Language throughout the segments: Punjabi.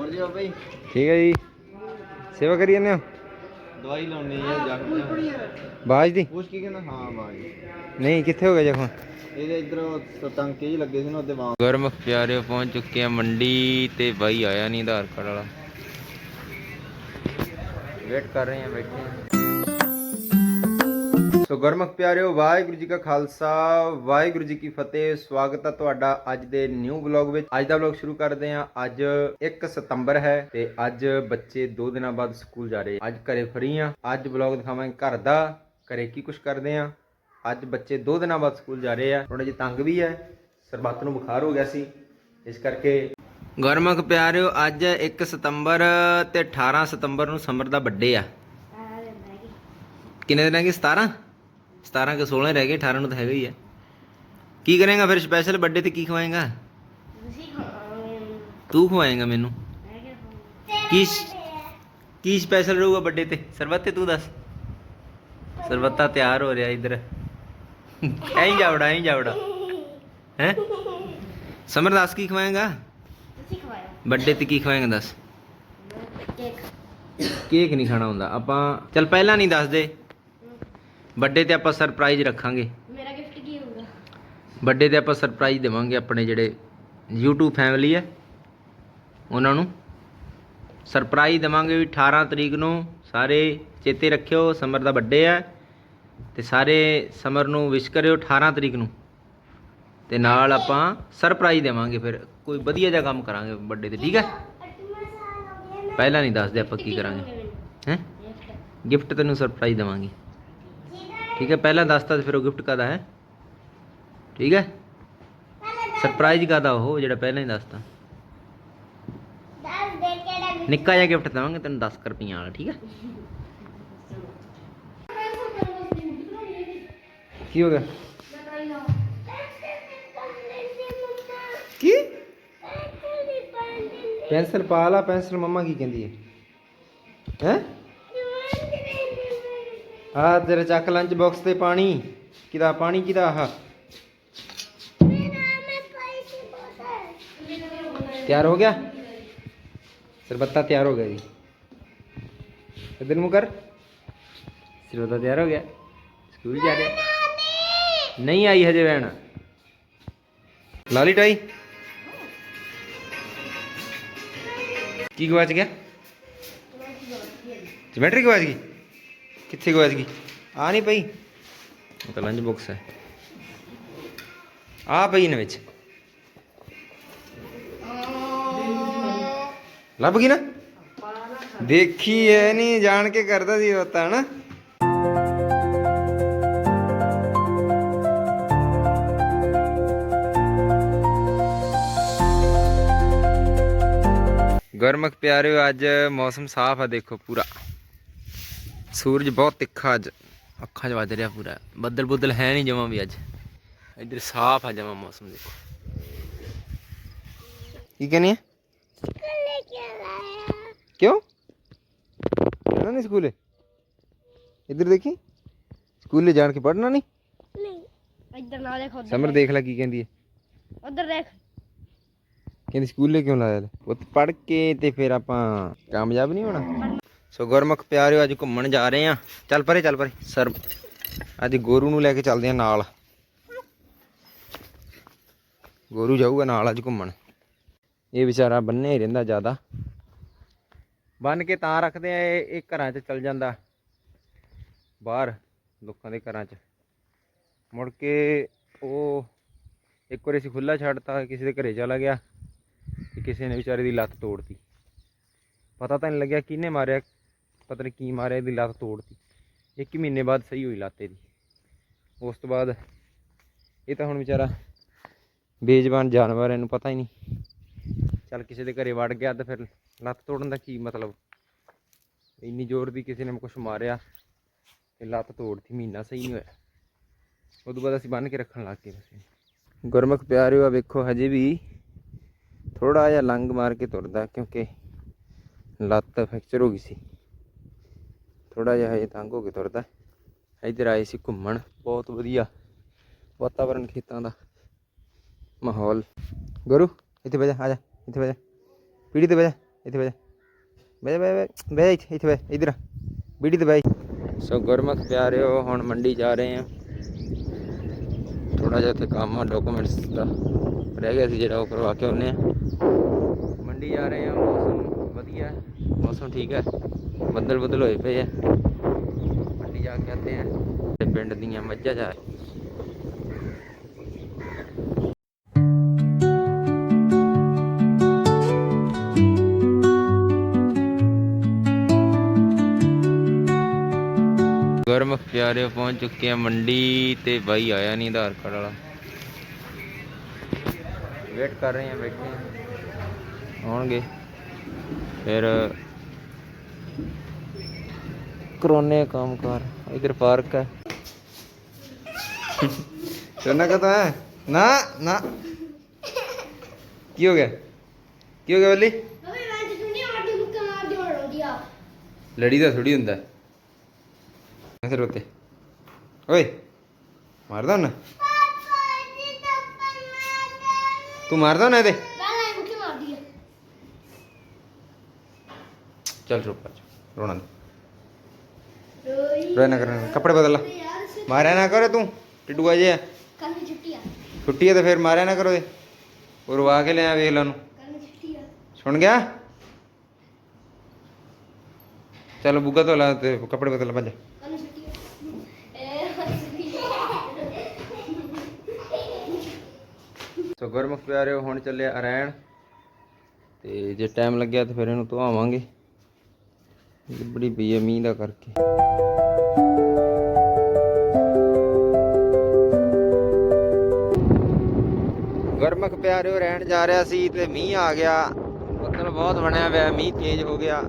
ਹੋਰ ਜੀ ਬਾਈ ਠੀਕ ਹੈ ਜੀ। ਸੇਵਾ ਕਰੀ ਜਾਂਦੇ ਹੋ? ਦਵਾਈ ਲਾਉਣੀ ਹੈ ਜੱਟ ਬਾਜ ਦੀ? ਪੁੱਛ ਕੀ ਕਹਿੰਦਾ? ਹਾਂ ਬਾਈ ਨਹੀਂ ਕਿੱਥੇ ਹੋ ਗਿਆ ਜ਼ਖਮ? ਇਹਦੇ ਇਧਰ ਟੰਕੇ ਹੀ ਲੱਗੇ ਸੀ ਨਾ ਉਹਦੇ ਵਾਂ ਗੁਰਮੁਖ ਪਿਆਰਿਓ ਪਹੁੰਚ ਚੁੱਕੇ ਆ ਮੰਡੀ ਤੇ ਬਾਈ ਆਇਆ ਨਹੀਂ ਆਧਾਰ ਕਾਰਡ ਵਾਲਾ। ਵੇਟ ਕਰ ਰਹੇ ਆ ਬੈਠੇ ਆ। ਸੋ ਗੁਰਮੁਖ ਪਿਆਰਿਓ ਵਾਹਿਗੁਰੂ ਜੀ ਕਾ ਖਾਲਸਾ ਵਾਹਿਗੁਰੂ ਜੀ ਕੀ ਫਤਿਹ। ਸਵਾਗਤ ਹੈ ਤੁਹਾਡਾ ਅੱਜ ਦੇ ਨਿਊ ਵਲੌਗ ਵਿੱਚ। ਅੱਜ ਦਾ ਵਲੌਗ ਸ਼ੁਰੂ ਕਰਦੇ ਆ ਅੱਜ 1 ਸਤੰਬਰ ਹੈ ਤੇ ਅੱਜ ਬੱਚੇ 2 ਦਿਨਾਂ ਬਾਅਦ ਸਕੂਲ ਜਾ ਰਹੇ। ਅੱਜ ਘਰੇ ਫਰੀ ਆ ਅੱਜ ਵਲੌਗ ਦਿਖਾਵਾਂਗੇ ਘਰ ਦਾ। ਘਰੇ ਕੀ ਕੁਝ ਕਰਦੇ ਆ ਅੱਜ ਬੱਚੇ 2 ਦਿਨਾਂ ਬਾਅਦ ਸਕੂਲ ਜਾ ਰਹੇ ਆ। ਥੋੜਾ ਜਿਹਾ ਤੰਗ ਵੀ ਹੈ। ਸਰਬੱਤ ਨੂੰ ਬੁਖਾਰ ਹੋ ਗਿਆ ਸੀ। ਇਸ ਕਰਕੇ ਗੁਰਮੁਖ ਪਿਆਰਿਓ ਅੱਜ 1 ਸਤੰਬਰ ਤੇ 18 ਸਤੰਬਰ ਨੂੰ ਸਮਰ ਦਾ ਬਰਥਡੇ ਆ। ਕਿੰਨੇ ਦਿਨ ਰਹਿ ਗਏ? 17 17 ਕੇ 16 ਰਹਿ ਗਏ 18 ਨੂੰ ਤਾਂ ਹੈਗਾ ਹੀ ਆ। ਕੀ ਕਰੇਗਾ ਫਿਰ ਸਪੈਸ਼ਲ ਬਰਥਡੇ ਤੇ ਕੀ ਖਵਾਏਗਾ? ਤੂੰ ਖਵਾਏਗਾ ਮੈਨੂੰ। ਕੀ ਕੀ ਸਪੈਸ਼ਲ ਰਹੂਗਾ ਬਰਥਡੇ ਤੇ? ਸਰਬੱਤ ਤੇ ਤੂੰ ਦੱਸ। ਸਰਬੱਤਾ ਤਿਆਰ ਹੋ ਰਿਹਾ ਇਧਰ। ਐਂ ਜਾਵੜਾ ਐਂ ਜਾਵੜਾ। ਹੈ? ਸਮਰ ਦੱਸ ਕੀ ਖਵਾਏਗਾ? ਬਰਥਡੇ ਤੇ ਕੀ ਖਵਾਏਗਾ ਦੱਸ। ਕੇਕ ਨਹੀਂ ਖਾਣਾ ਹੁੰਦਾ। ਆਪਾਂ ਚੱਲ ਪਹਿਲਾਂ ਨਹੀਂ ਦੱਸ ਦੇ ਬਰਥਡੇ ਤੇ ਆਪਾਂ ਸਰਪ੍ਰਾਈਜ਼ ਰੱਖਾਂਗੇ। ਮੇਰਾ ਗਿਫਟ ਕੀ ਹੋਊਗਾ? ਬਰਥਡੇ ਤੇ ਆਪਾਂ ਸਰਪ੍ਰਾਈਜ਼ ਦੇਵਾਂਗੇ ਆਪਣੇ ਜਿਹੜੇ YouTube ਫੈਮਿਲੀ ਹੈ ਉਹਨਾਂ ਨੂੰ। ਸਰਪ੍ਰਾਈਜ਼ ਦੇਵਾਂਗੇ ਵੀ 18 ਤਰੀਕ ਨੂੰ ਸਾਰੇ ਚੇਤੇ ਰੱਖਿਓ ਸਮਰ ਦਾ ਬਰਥਡੇ ਹੈ ਤੇ ਸਾਰੇ ਸਮਰ ਨੂੰ ਵਿਸ਼ ਕਰਿਓ 18 ਤਰੀਕ ਨੂੰ। ਤੇ ਨਾਲ ਆਪਾਂ ਸਰਪ੍ਰਾਈਜ਼ ਦੇਵਾਂਗੇ ਫਿਰ ਕੋਈ ਵਧੀਆ ਜਿਹਾ ਕੰਮ ਕਰਾਂਗੇ ਬਰਥਡੇ ਤੇ ਠੀਕ ਹੈ? ਪਹਿਲਾਂ ਨਹੀਂ ਦੱਸਦੇ ਆਪਾਂ ਕੀ ਕਰਾਂਗੇ। ਹੈ? ਗਿਫਟ ਤੈਨੂੰ ਸਰਪ੍ਰਾਈਜ਼ ਦੇਵਾਂਗੇ। ਠੀਕ ਹੈ, ਪਹਿਲਾਂ ਦੱਸਤਾ ਤੇ ਫਿਰ ਉਹ ਗਿਫਟ ਕਾਦਾ ਹੈ? ਠੀਕ ਹੈ? ਸਰਪ੍ਰਾਈਜ਼ ਕਾਦਾ ਉਹ, ਜਿਹੜਾ ਪਹਿਲਾਂ ਹੀ ਦੱਸਤਾ? ਨਿੱਕਾ ਜਿਹਾ ਗਿਫਟ ਦੇਵਾਂਗੇ, ਤੈਨੂੰ 10 ਕੁ ਰੁਪਈਆਂ ਵਾਲਾ, ਠੀਕ ਹੈ? ਕੀ ਹੋ ਗਿਆ? ਕੀ? ਪੈਨਸਲ ਪਾ ਲਾ ਪੈਨਸਲ ਮੰਮਾ ਕੀ ਕਹਿੰਦੀ ਹੈ? ਹੈ? ਆ ਤੇਰਾ ਚੱਕ ਲੰਚ ਬਾਕਸ ਤੇ ਪਾਣੀ। ਕਿਦਾ ਪਾਣੀ ਕਿਦਾ ਆਹ? ਤਿਆਰ ਹੋ ਗਿਆ? ਸਰਬੱਤਾ ਤਿਆਰ ਹੋ ਗਿਆ ਜੀ। ਇਧਰ ਨੂੰ ਕਰ। ਸਰਬੱਤਾ ਤਿਆਰ ਹੋ ਗਿਆ। ਸਕੂਲ ਜਾ ਰਿਹਾ। ਨਹੀਂ ਆਈ ਹਜੇ ਵੈਣ। ਲਾਲੀ ਟਾਈ। ਕੀ ਗਵਾਚ ਗਿਆ? ਜਿਮੈਟਰੀ ਗਵਾਚ ਗਈ? ਕਿੱਥੇ ਗਵਾਚ ਗਈ ਆ ਨਹੀਂ ਪਈ? ਉਹ ਤਾਂ ਲੰਚ ਬਾਕਸ ਹੈ। ਆ ਪਈ ਨੇ ਵਿੱਚ। ਲੱਭ ਗਈ ਨਾ? ਦੇਖੀ ਐ ਨਹੀਂ ਜਾਣ ਕੇ ਕਰਦਾ ਸੀ ਉਹ ਤਾਂ ਨਾ ਗਰਮਕ ਪਿਆਰਿਓ ਅੱਜ ਮੌਸਮ ਸਾਫ਼ ਆ ਦੇਖੋ ਪੂਰਾ। ਸੂਰਜ ਬਹੁਤ ਤਿੱਖਾ ਅੱਜ। ਅੱਖਾਂ 'ਚ ਵੱਜ ਰਿਹਾ ਪੂਰਾ। ਬੱਦਲ ਬੁੱਦਲ ਹੈ ਨਹੀਂ ਜਮਾਂ ਵੀ ਅੱਜ। ਇੱਧਰ ਸਾਫ਼ ਆ ਜਮਾਂ ਮੌਸਮ ਦੇਖੋ। ਕੀ ਕਹਿੰਨੀ ਹੈ ਕਿਉਂ? ਜਾਣਾ ਨਹੀਂ ਸਕੂਲੇ? ਇੱਧਰ ਦੇਖੀ? ਸਕੂਲੇ ਜਾਣ ਕੇ ਪੜਨਾ ਨਹੀਂ? ਨਹੀਂ। ਇੱਧਰ ਨਾ ਦੇਖੋ ਉੱਧਰ ਸਮਰ ਦੇਖ। ਲੈ ਕੀ ਕਹਿੰਦੀ ਹੈ। ਉੱਧਰ ਦੇਖ। ਕਹਿੰਦੀ ਸਕੂਲੇ ਕਿਉਂ ਲਾਇਆ ਲੈ? ਉੱਥੇ ਪੜ ਕੇ ਤੇ ਫਿਰ ਆਪਾਂ ਕਾਮਯਾਬ ਨਹੀਂ ਹੋਣਾ? ਸੋ ਗੁਰਮੁਖ ਪਿਆਰਿਓ, ਅੱਜ ਘੁੰਮਣ ਜਾ ਰਹੇ ਆ ਚੱਲ ਪਰੇ ਚੱਲ ਪਰੇ। ਸਰ, ਅੱਜ ਗੋਰੂ ਨੂੰ ਲੈ ਕੇ ਚੱਲਦੇ ਆ ਨਾਲ। ਗੋਰੂ ਜਾਊਗਾ ਨਾਲ ਅੱਜ ਘੁੰਮਣ। ਇਹ ਵਿਚਾਰਾ ਬੰਨੇ ਹੀ ਰਹਿੰਦਾ ਜ਼ਿਆਦਾ। ਬੰਨ ਕੇ ਤਾਂ ਰੱਖਦੇ ਆ, ਇਹ ਘਰਾਂ 'ਚ ਚਲ ਜਾਂਦਾ। ਬਾਹਰ, ਲੋਕਾਂ ਦੇ ਘਰਾਂ 'ਚ। ਮੁੜ ਕੇ ਉਹ ਇੱਕ ਵਾਰੀ ਅਸੀਂ ਖੁੱਲਾ ਛੱਡਤਾ, ਕਿਸੇ ਦੇ ਘਰੇ ਚਲਾ ਗਿਆ। ਤੇ ਕਿਸੇ ਨੇ ਵਿਚਾਰੇ ਦੀ ਲੱਤ ਤੋੜਤੀ। ਪਤਾ ਤਾਂ ਨਹੀਂ ਲੱਗਿਆ ਕਿਹਨੇ ਮਾਰਿਆ ਪਤਾ ਨਹੀਂ ਕੀ ਮਾਰਿਆ ਇਹਦੀ ਲੱਤ ਤੋੜਤੀ। ਇੱਕ ਮਹੀਨੇ ਬਾਅਦ ਸਹੀ ਹੋਈ ਲੱਤ ਇਹਦੀ। ਉਸ ਤੋਂ ਬਾਅਦ ਇਹ ਤਾਂ ਹੁਣ ਵਿਚਾਰਾ ਬੇਜ਼ਬਾਨ ਜਾਨਵਰ ਹੈ, ਇਹਨੂੰ ਪਤਾ ਹੀ ਨਹੀਂ ਚੱਲ ਕਿਸੇ ਦੇ ਘਰੇ ਵੜ ਗਿਆ ਤਾਂ ਫਿਰ ਲੱਤ ਤੋੜਨ ਦਾ ਕੀ ਮਤਲਬ? ਇੰਨੀ ਜ਼ੋਰ ਦੀ ਕਿਸੇ ਨੇ ਕੁਛ ਮਾਰਿਆ ਤੇ ਲੱਤ ਤੋੜਤੀ ਮਹੀਨਾ ਸਹੀ ਨਹੀਂ ਹੋਇਆ। ਤੋਂ ਬਾਅਦ ਅਸੀਂ ਬੰਨ ਕੇ ਰੱਖਣ ਲੱਗ ਗਏ ਵੈਸੇ ਗੁਰਮੁਖ ਪਿਆਰਿਓ ਆ ਵੇਖੋ ਹਜੇ ਵੀ ਥੋੜਾ ਜਿਹਾ ਲੰਗ ਮਾਰ ਕੇ ਤੁਰਦਾ ਕਿਉਂਕਿ ਲੱਤ ਫ੍ਰੈਕਚਰ ਹੋ ਗਈ ਸੀ। ਥੋੜਾ ਜਿਹਾ ਹਜੇ ਤੰਗ ਹੋ ਕੇ ਤੁਰਦਾ। ਇੱਧਰ ਆਏ ਸੀ ਘੁੰਮਣ। ਬਹੁਤ ਵਧੀਆ ਵਾਤਾਵਰਣ ਖੇਤਾਂ ਦਾ ਮਾਹੌਲ। ਗੁਰੂ ਇੱਥੇ ਬਹਿ ਜਾ ਆ ਜਾ ਇੱਥੇ ਬਹਿ ਜਾ। ਪੀੜੀ ਤੇ ਬਹਿ ਜਾ ਇੱਥੇ ਬਹਿ ਜਾ। ਬਹਿ ਜਾ ਬਹਿ ਬਹਿ ਇੱਥੇ ਇੱਥੇ ਬਹਿ ਜਾ, ਇੱਧਰ ਬੀੜੀ ਤੇ ਬਹਿ ਜਾ। ਸੋ ਗੁਰਮੁਖ ਪਿਆਰਿਓ ਹੁਣ ਮੰਡੀ ਜਾ ਰਹੇ ਆ ਥੋੜਾ ਜਿਹਾ ਉੱਥੇ ਕੰਮ ਆ ਡਾਕੂਮੈਂਟਸ ਦਾ। ਰਹਿ ਗਿਆ ਸੀ ਜਿਹੜਾ ਉਹ ਕਰਵਾ ਕੇ ਆਉਨੇ ਆ ਮੰਡੀ ਜਾ ਰਹੇ ਆ ਮੌਸਮ ਵਧੀਆ। ਹੈ, ਮੌਸਮ ਠੀਕ ਹੈ। ਬੱਦਲ ਬੱਦਲ ਹੋਏ ਪਏ ਆ। ਮੰਡੀ ਜਾ ਕੇ ਆਤੇ ਆ। ਤੇ ਪਿੰਡ ਦੀਆਂ ਮੱਝਾਂ ਪਿਆਰੇ ਪਹੁੰਚ ਚੁੱਕੇ ਆ ਮੰਡੀ ਤੇ ਬਾਈ ਆਇਆ ਨਹੀਂ ਆਧਾਰ ਕਾਰਡ ਵਾਲਾ। ਵੇਟ ਕਰ ਰਹੇ ਆ ਬੈਠੇ ਆਉਣਗੇ। ਫਿਰ ਕਰੋਨੇ ਕੰਮ ਕਰ। ਇਧਰ ਪਾਰਕ ਹੈ। ਚੋਨਾ ਕਾ ਹੈ। ਨਾ ਨਾ। ਕੀ ਹੋ ਗਿਆ? ਕੀ ਹੋ ਗਿਆ ਰੋਂਦੀਆ ਲੜੀ ਦਾ ਥੋੜੀ ਹੁੰਦਾ। ਓਏ ਮਾਰਦਾ ਨਾ ਤੂੰ ਮਾਰਦਾ ਨਾ ਇਹਦੇ? ਚੱਲ ਜਾ, ਰੋਣਾ ਨਹੀਂ ਰੋਈ ਰੋਇਆ ਨਾ ਕਰ ਕੱਪੜੇ ਬਦਲ ਲਾ। ਯਾਰ ਸੇ ਮਾਰਿਆ ਨਾ ਕਰ ਤੂੰ ਟਿੱਡੂਆ ਜਿਹਾ ਕੱਲ ਨੂੰ ਛੁੱਟੀ ਆ। ਛੁੱਟੀ ਹੈ ਤੇ ਫਿਰ ਮਾਰਿਆ ਨਾ ਕਰੋ ਇਹ। ਉਹ ਰਵਾ ਕੇ ਲਿਆ ਵੇਖ ਲਾ ਉਹਨੂੰ। ਕੱਲ ਨੂੰ ਛੁੱਟੀ ਆ। ਸੁਣ ਗਿਆ? ਚੱਲ ਬੁੱਗਾ ਧੋ ਲਾ ਤੇ ਕੱਪੜੇ ਬਦਲ ਭੱਜ। ਕੱਲ ਨੂੰ ਛੁੱਟੀ ਆ। ਏ ਹੱਸਦੀ ਸੋ ਗੁਰਮੁਖ ਪਿਆਰਿਓ ਹੁਣ ਚੱਲਿਆ ਅਰੈਣ। ਤੇ ਜੇ ਟਾਈਮ ਲੱਗਿਆ ਤੇ ਫਿਰ ਇਹਨੂੰ ਧਵਾਵਾਂਗੇ। ਬੜੀ ਪਈ ਹੈ ਮੀਂਹ ਦਾ ਕਰਕੇ। ਗੁਰਮੁਖ ਪਿਆਰਿਓ ਰਹਿਣ ਜਾ ਰਿਹਾ ਸੀ ਤੇ ਮੀਂਹ ਆ ਗਿਆ। ਬੱਦਲ ਬਹੁਤ ਬਣਿਆ ਹੋਇਆ ਮੀਂਹ ਤੇਜ਼ ਹੋ ਗਿਆ।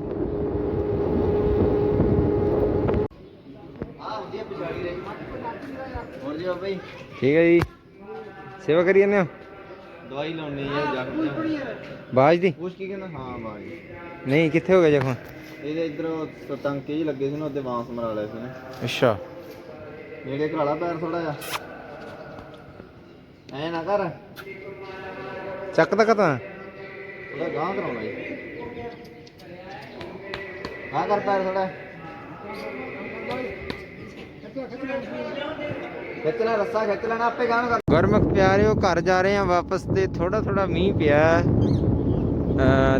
ਠੀਕ ਹੈ ਜੀ। ਸੇਵਾ ਕਰੀ ਜਾਂਦੇ ਹੋ? ਦਵਾਈ ਲਾਉਣੀ ਹੈ ਜ਼ਖਮ ਬਾਜ ਦੀ? ਪੁੱਛ ਕੀ ਕਹਿੰਦਾ? ਹਾਂ ਬਾਈ ਨਹੀਂ ਕਿੱਥੇ ਹੋ ਗਿਆ ਜ਼ਖਮ? ਇਹਦੇ ਇਧਰ ਟੰਕੇ ਜਿਹੇ ਲੱਗੇ ਸੀ ਨਾ ਉਹਦੇ ਬਾਂਸ ਮਰਾ ਲਏ ਸੀ ਨਾ ਅੱਛਾ। ਨੇੜੇ ਘਰਾਲਾ ਪੈਰ ਥੋੜਾ ਜਿਹਾ। ਐ ਨਾ ਕਰ। ਚੱਕ ਤੱਕ ਤਾਂ ਉਹਦਾ ਗਾਂ ਕਰਾਉਣਾ ਜੀ। ਹਾਂ ਕਰ ਪੈਰ ਥੋੜਾ ਖਿੱਚ ਲੈ ਰੱਸਾ ਖਿੱਚ ਲੈਣਾ ਆਪੇ ਗਾਂ ਕਰ। ਗੁਰਮੁਖ ਪਿਆਰਿਓ ਘਰ ਜਾ ਰਹੇ ਆ ਵਾਪਸ ਤੇ ਥੋੜਾ ਥੋੜਾ ਮੀਂਹ ਪਿਆ।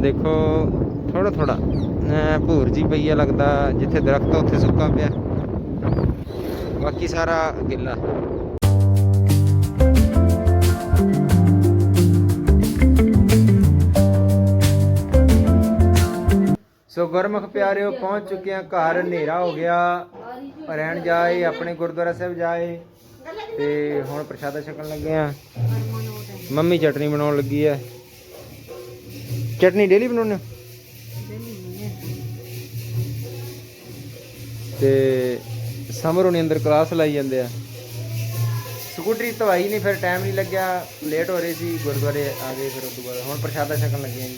ਦੇਖੋ ਥੋੜਾ ਥੋੜਾ ਭੂਰ ਜੀ ਪਈ ਆ ਲੱਗਦਾ, ਜਿੱਥੇ ਦਰਖਤ ਉੱਥੇ ਸੁੱਕਾ ਪਿਆ। ਬਾਕੀ ਸਾਰਾ ਗਿੱਲਾ। ਸੋ ਗੁਰਮੁਖ ਪਿਆਰਿਓ, ਪਹੁੰਚ ਚੁੱਕੇ ਆ ਘਰ ਹਨੇਰਾ ਹੋ ਗਿਆ। ਰਹਿਣ ਜਾਏ, ਆਪਣੇ ਗੁਰਦੁਆਰਾ ਸਾਹਿਬ ਜਾਏ। ਤੇ ਹੁਣ ਪ੍ਰਸ਼ਾਦਾ ਛਕਣ ਲੱਗੇ ਆ ਮੰਮੀ ਚਟਨੀ ਬਣਾਉਣ ਲੱਗੀ ਐ ਚਟਨੀ ਡੇਲੀ ਬਣਾਉਣੇ ਤੇ ਸਮਰ ਹੁਣੀ ਅੰਦਰ ਕਲਾਸ ਲਾਈ ਜਾਂਦੇ ਆ। ਸਕੂਟਰੀ ਧਵਾਈ ਨਹੀਂ ਫਿਰ ਟਾਈਮ ਨਹੀਂ ਲੱਗਿਆ ਲੇਟ ਹੋ ਰਹੀ ਸੀ, ਗੁਰਦੁਆਰੇ ਆ ਗਏ ਫਿਰ ਉਸ ਤੋਂ ਬਾਅਦ। ਹੁਣ ਪ੍ਰਸ਼ਾਦਾ ਛਕਣ ਲੱਗੇ ਆ ਜੀ।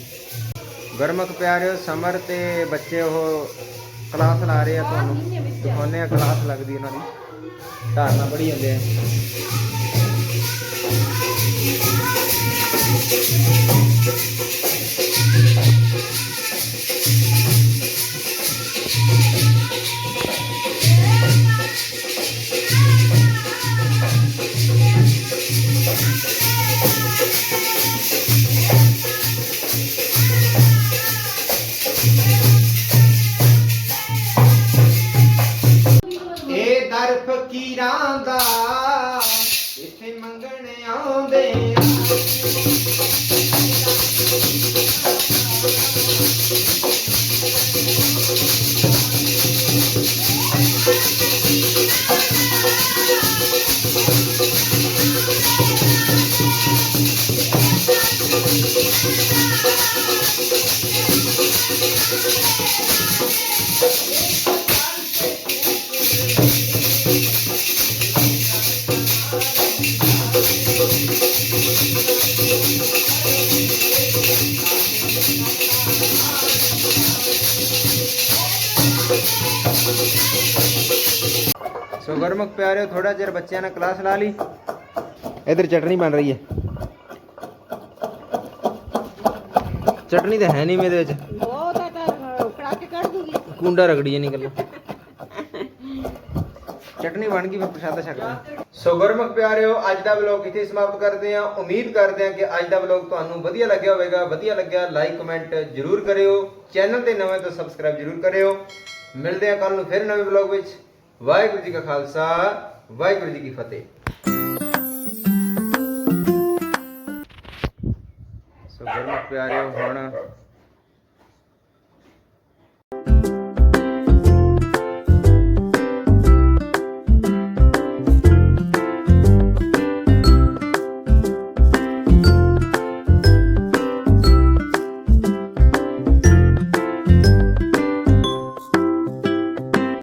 ਗਰਮਕ ਪਿਆਰਿਓ, ਸਮਰ ਤੇ ਬੱਚੇ ਉਹ ਕਲਾਸ ਲਾ ਰਹੇ ਆ ਤੁਹਾਨੂੰ। ਦਿਖਾਉਂਦੇ ਆ ਕਲਾਸ ਲੱਗਦੀ ਉਹਨਾਂ ਦੀ। ਧਾਰਨਾ ਪੜੀ ਜਾਂਦੇ ਆ। ਇਹ ਆਉਂਦੇ ਆ ਸੋ ਗੁਰਮੁਖ ਪਿਆਰਿਓ ਥੋੜਾ ਚਿਰ ਬੱਚਿਆਂ ਨੇ ਕਲਾਸ ਲਾ ਲਈ। ਇਧਰ ਚਟਨੀ ਬਣ ਰਹੀ ਹੈ। ਚਟਨੀ ਤਾਂ ਹੈ ਨਹੀਂ ਮੇਰੇ ਵਿੱਚ। ਉਹ ਤਾਂ ਤਾਂ ਕੜਾ ਕੇ ਕੱਢ ਦੂਗੀ। ਕੁੰਡਾ ਰਗੜੀ ਨਹੀਂ ਗੱਲਾਂ ਚਟਨੀ ਬਣ ਗਈ ਫਿਰ ਪ੍ਰਸ਼ਾਦਾ ਛਕ ਲਈ ਸੋ ਗੁਰਮੁਖ ਪਿਆਰਿਓ ਅੱਜ ਦਾ ਵਲੌਗ ਇੱਥੇ ਸਮਾਪਤ ਕਰਦੇ ਹਾਂ। ਉਮੀਦ ਕਰਦੇ ਹਾਂ ਕਿ ਅੱਜ ਦਾ ਵਲੌਗ ਤੁਹਾਨੂੰ ਵਧੀਆ ਲੱਗਿਆ ਹੋਵੇਗਾ। ਵਧੀਆ ਲੱਗਿਆ ਲਾਈਕ ਕਮੈਂਟ ਜਰੂਰ ਕਰਿਓ। ਚੈਨਲ ਤੇ ਨਵੇਂ ਤਾਂ ਸਬਸਕ੍ਰਾਈਬ ਜਰੂਰ ਕਰਿਓ। ਮਿਲਦੇ ਆ ਕੱਲ ਨੂੰ ਫਿਰ ਨਵੇਂ ਵਲੌਗ ਵਿੱਚ। ਵਾਹਿਗੁਰੂ ਜੀ ਕਾ ਖਾਲਸਾ, ਵਾਹਿਗੁਰੂ ਜੀ ਕੀ ਫਤਿਹ। ਸੋ ਗੁਰਮੁਖ ਪਿਆਰਿਓ, ਹੁਣ